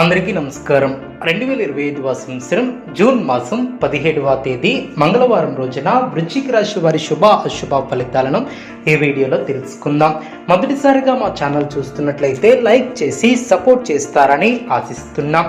అందరికీ నమస్కారం. రెండు వేల ఇరవై ఐదవ సంవత్సరం జూన్ మాసం పదిహేడవ తేదీ మంగళవారం రోజున వృశ్చిక రాశి వారి శుభ అశుభ ఫలితాలను ఈ వీడియోలో తెలుసుకుందాం. మొదటిసారిగా మా ఛానల్ చూస్తున్నట్లయితే లైక్ చేసి సపోర్ట్ చేస్తారని ఆశిస్తున్నాం.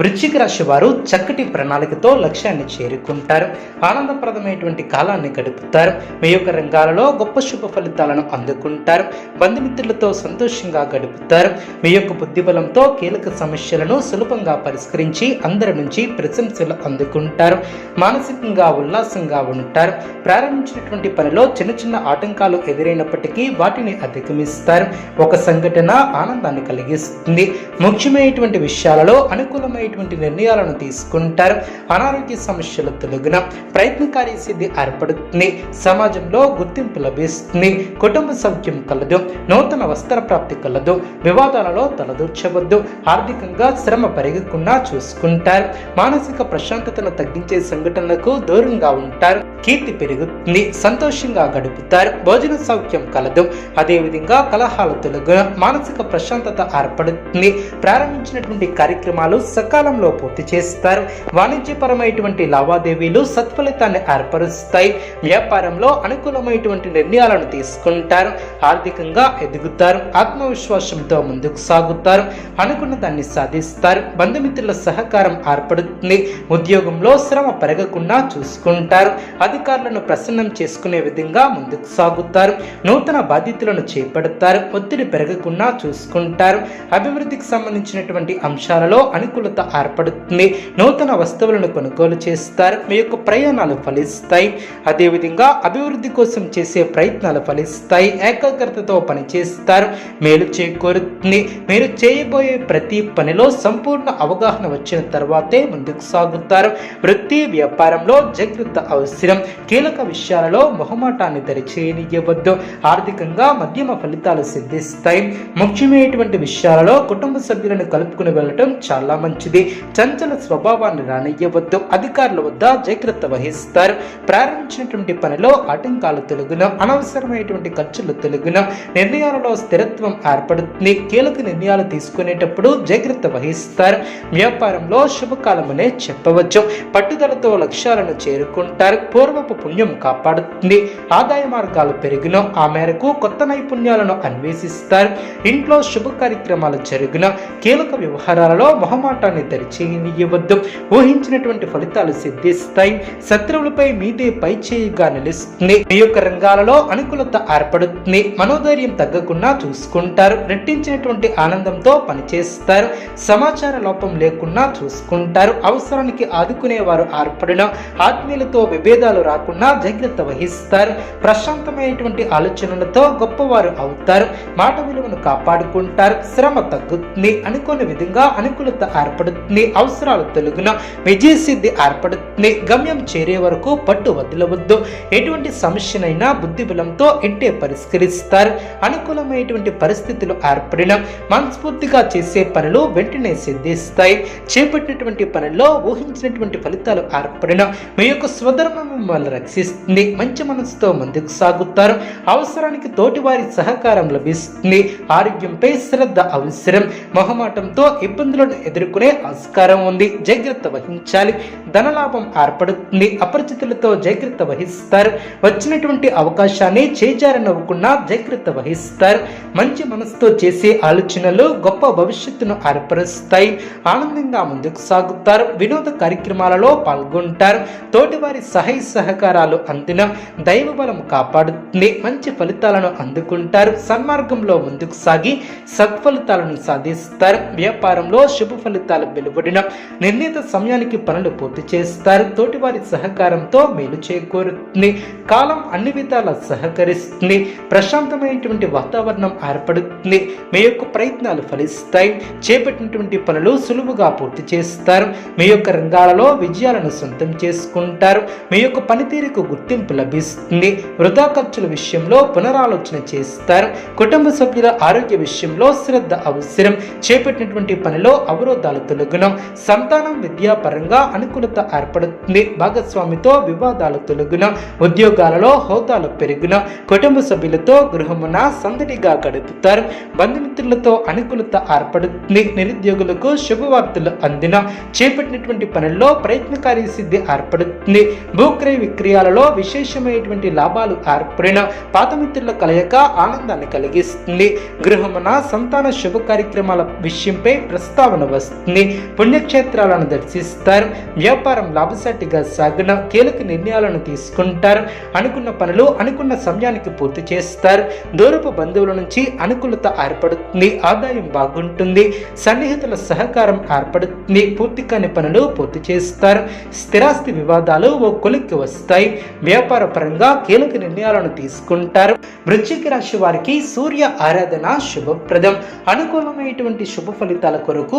వృశ్చిక రాశి వారు చక్కటి ప్రణాళికతో లక్ష్యాన్ని చేరుకుంటారు. ఆనందప్రదమైనటువంటి కాలాన్ని గడుపుతారు. మీ యొక్క రంగాలలో గొప్ప శుభ ఫలితాలను అందుకుంటారు. బంధుమిత్రులతో సంతోషంగా గడుపుతారు. మీ యొక్క బుద్ధిబలంతో కీలక సమస్యలను సులభంగా పరిష్కరించి అందరి నుంచి ప్రశంసలు అందుకుంటారు. మానసికంగా ఉల్లాసంగా ఉంటారు. ప్రారంభించినటువంటి పనిలో చిన్న చిన్న ఆటంకాలు ఎదురైనప్పటికీ వాటిని అధిగమిస్తారు. ఒక సంఘటన ఆనందాన్ని కలిగిస్తుంది. ముఖ్యమైనటువంటి విషయాలలో అనుకూలమైన అనుకూలమైనటువంటి నిర్ణయాలను తీసుకుంటారు. అనారోగ్య సమస్యల తొలగిన ప్రయత్నకారి సిద్ధి ఏర్పడుతుంది. సమాజంలో గుర్తింపు లభిస్తుంది. కుటుంబ సౌఖ్యం కలదు. నూతన వస్త్ర ప్రాప్తి కలదు. వివాదాలలో తలదూర్చవద్దు. ఆర్థికంగా శ్రమ పెరగకుండా చూసుకుంటారు. మానసిక ప్రశాంతతను తగ్గించే సంఘటనలకు దూరంగా ఉంటారు. కీర్తి పెరుగుతుంది. సంతోషంగా గడుపుతారు. భోజన సౌఖ్యం కలదు. అదేవిధంగా కలహాల తొలగిన మానసిక ప్రశాంతత ఏర్పడుతుంది. ప్రారంభించినటువంటి కార్యక్రమాలు సకాలంలో పూర్తి చేస్తారు. వాణిజ్యపరమైనటువంటి లావాదేవీలు సత్ఫలితాన్ని ఏర్పరుస్తాయి. వ్యాపారంలో అనుకూలమైనటువంటి నిర్ణయాలను తీసుకుంటారు. ఆర్థికంగా ఎదుగుతారు. ఆత్మవిశ్వాసంతో ముందుకు సాగుతారు. అనుకున్న దాన్ని సాధిస్తారు. బంధుమిత్రుల సహకారం ఏర్పడుతుంది. ఉద్యోగంలో శ్రమ పెరగకుండా చూసుకుంటారు. అధికారులను ప్రసన్నం చేసుకునే విధంగా ముందుకు సాగుతారు. నూతన బాధ్యతలను చేపడతారు. ఒత్తిడి పెరగకుండా చూసుకుంటారు. అభివృద్ధికి సంబంధించినటువంటి అంశాలలో అనుకూలత ఏర్పడుతుంది. నూతన వస్తువులను కొనుగోలు చేస్తారు. మీ యొక్క ప్రయాణాలు ఫలిస్తాయి. అదేవిధంగా అభివృద్ధి కోసం చేసే ప్రయత్నాలు ఫలిస్తాయి. ఏకాగ్రతతో పనిచేస్తారు. మేలు చేకూరుతుంది. మీరు చేయబోయే ప్రతి పనిలో సంపూర్ణ అవగాహన వచ్చిన తర్వాతే ముందుకు సాగుతారు. వృత్తి వ్యాపారంలో జాగ్రత్త అవసరం. కీలక విషయాలలో మొహమాటాన్ని దరిచేయనివ్వద్దు. ఆర్థికంగా మధ్యమ ఫలితాలు సిద్ధిస్తాయి. ముఖ్యమైనటువంటి విషయాలలో కుటుంబ సభ్యులను కలుపుకుని వెళ్ళటం చాలా మంచిది. చంచల స్వభావాన్ని రానియ్యవద్దు. అధికారుల వద్ద జాగ్రత్త వహిస్తారు. ప్రారంభించినటువంటి పనిలో ఆటంకాలు తొలగిన. అనవసరమైనటువంటి ఖర్చులు తొలగిన. నిర్ణయాలలో స్థిరత్వం ఏర్పడుతుంది. కీలక నిర్ణయాలు తీసుకునేటప్పుడు జాగ్రత్త వహిస్తారు. వ్యాపారంలో శుభకాలమనే చెప్పవచ్చు. పట్టుదలతో లక్ష్యాలను చేరుకుంటారు. పూర్వపు పుణ్యం కాపాడుతుంది. ఆదాయ మార్గాలు పెరిగిన. ఆ మేరకు కొత్త నైపుణ్యాలను అన్వేషిస్తారు. ఇంట్లో శుభ కార్యక్రమాలు జరిగిన. కీలక వ్యవహారాలలో మొహమాటాన్ని తెరిచేయనివ్వద్దు ఊహించినటువంటి ఫలితాలు సిద్ధిస్తాయి. శత్రువులపై మీదే పై చేయిగా నిలుస్తుంది. మీ యొక్క రంగాలలో అనుకూలత ఏర్పడుతుంది. మనోధైర్యం తగ్గకుండా చూసుకుంటారు. రెట్టించినటువంటి ఆనందంతో పనిచేస్తారు. సమాచార లోపం లేకుండా చూసుకుంటారు. అవసరానికి ఆదుకునేవారు ఏర్పడిన ఆత్మీయులతో విభేదాలు రాకుండా జాగ్రత్త వహిస్తారు. ప్రశాంతమైనటువంటి ఆలోచనలతో గొప్పవారు అవుతారు. మాట విలువను కాపాడుకుంటారు. శ్రమ తగ్గుతుంది. అనుకోని విధంగా అనుకూలత ఏర్పడుతుంది. అవసరాలు తొలగిన విజయసిద్ధి ఏర్పడుతుంది గమ్యం చేరే వరకు పట్టు వదలవద్దు. ఎటువంటి సమస్యనైనా బుద్ధి బలంతో ఇంటే పరిష్కరిస్తారు. అనుకూలమైనటువంటి పరిస్థితులు ఏర్పడిన మనస్ఫూర్తిగా చేసే పనులు వెంటనే సిద్ధిస్తాయి. చేపట్టినటువంటి పనుల్లో ఊహించినటువంటి ఫలితాలు ఏర్పడిన మీ యొక్క స్వధర్మం మిమ్మల్ని రక్షిస్తుంది. మంచి మనసుతో ముందుకు సాగుతారు. అవసరానికి తోటివారి సహకారం లభిస్తుంది. ఆరోగ్యంపై శ్రద్ధ అవసరం. మొహమాటంతో ఇబ్బందులను ఎదుర్కొనే ఆస్కారం ఉంది. జాగ్రత్త వహించాలి. ధనలాభం ఏర్పడుతుంది. అపరిచితులతో జాగ్రత్త వహిస్తారు. వచ్చినటువంటి అవకాశాన్ని చేజారనవ్వకుండా జాగ్రత్త వహిస్తారు. మంచి మనసుతో చేసే ఆలోచనలు గొప్ప భవిష్యత్తును ఏర్పరుస్తాయి. ఆనందంగా ముందుకు సాగుతారు. వినోద కార్యక్రమాలలో పాల్గొంటారు. తోటివారి సహాయ సహకారాలు అందిన దైవ బలం కాపాడుతుంది. మంచి ఫలితాలను అందుకుంటారు. సన్మార్గంలో ముందుకు సాగి సత్ఫలితాలను సాధిస్తారు. వ్యాపారంలో శుభ ఫలితాలు ఫలితాలు వెలువడిన నిర్ణీత సమయానికి పనులు పూర్తి చేస్తారు. తోటివారి సహకారంతో మేలు చేకూరుతుంది. కాలం అన్ని విధాల సహకరిస్తుంది. ప్రశాంతమైనటువంటి వాతావరణం ఏర్పడుతుంది. మీ యొక్క ప్రయత్నాలు ఫలిస్తాయి. చేపట్టినటువంటి పనులు సులువుగా పూర్తి చేస్తారు. మీ యొక్క రంగాలలో విజయాలను సొంతం చేసుకుంటారు. మీ యొక్క పనితీరుకు గుర్తింపు లభిస్తుంది. వృధా ఖర్చుల విషయంలో పునరాలోచన చేస్తారు. కుటుంబ సభ్యుల ఆరోగ్య విషయంలో శ్రద్ధ అవసరం. చేపట్టినటువంటి పనిలో అవరోధాలు తొలగును సంతానం విద్యాపరంగా అనుకూలత ఏర్పడుతుంది. భాగస్వామితో వివాదాలు తొలగును ఉద్యోగాలలో హోదాలు పెరుగును కుటుంబ సభ్యులతో గృహమున సందడిగా గడుపుతారు. బంధుమిత్రులతో అనుకూలత ఏర్పడుతుంది. నిరుద్యోగులకు శుభవార్తలు అందిన చేపట్టినటువంటి పనుల్లో ప్రయత్నకారి సిద్ధి ఏర్పడుతుంది. భూక్రయ విక్రయాలలో విశేషమైనటువంటి లాభాలు ఏర్పడిన పాత మిత్రుల కలయిక ఆనందాన్ని కలిగిస్తుంది. గృహమున సంతాన శుభ కార్యక్రమాల విషయంపై ప్రస్తావన వస్తుంది. పుణ్యక్షేత్రాలను దర్శిస్తారు. వ్యాపారం లాభసాటిగా సాగిన కీలక నిర్ణయాలను తీసుకుంటారు. అనుకున్న పనులు అనుకున్న సమయానికి పూర్తి చేస్తారు. దూరపు బంధువుల నుంచి అనుకూలత ఏర్పడుతుంది. ఆదాయం బాగుంటుంది. సన్నిహితుల సహకారం ఏర్పడుతుంది. పూర్తి కాని పనులు పూర్తి చేస్తారు. స్థిరాస్తి వివాదాలు ఓ కొలిక్కి వస్తాయి. వ్యాపార పరంగా కీలక నిర్ణయాలను తీసుకుంటారు. వృశ్చిక రాశి వారికి సూర్య ఆరాధన శుభప్రదం. అనుకూలమైనటువంటి శుభ ఫలితాల కొరకు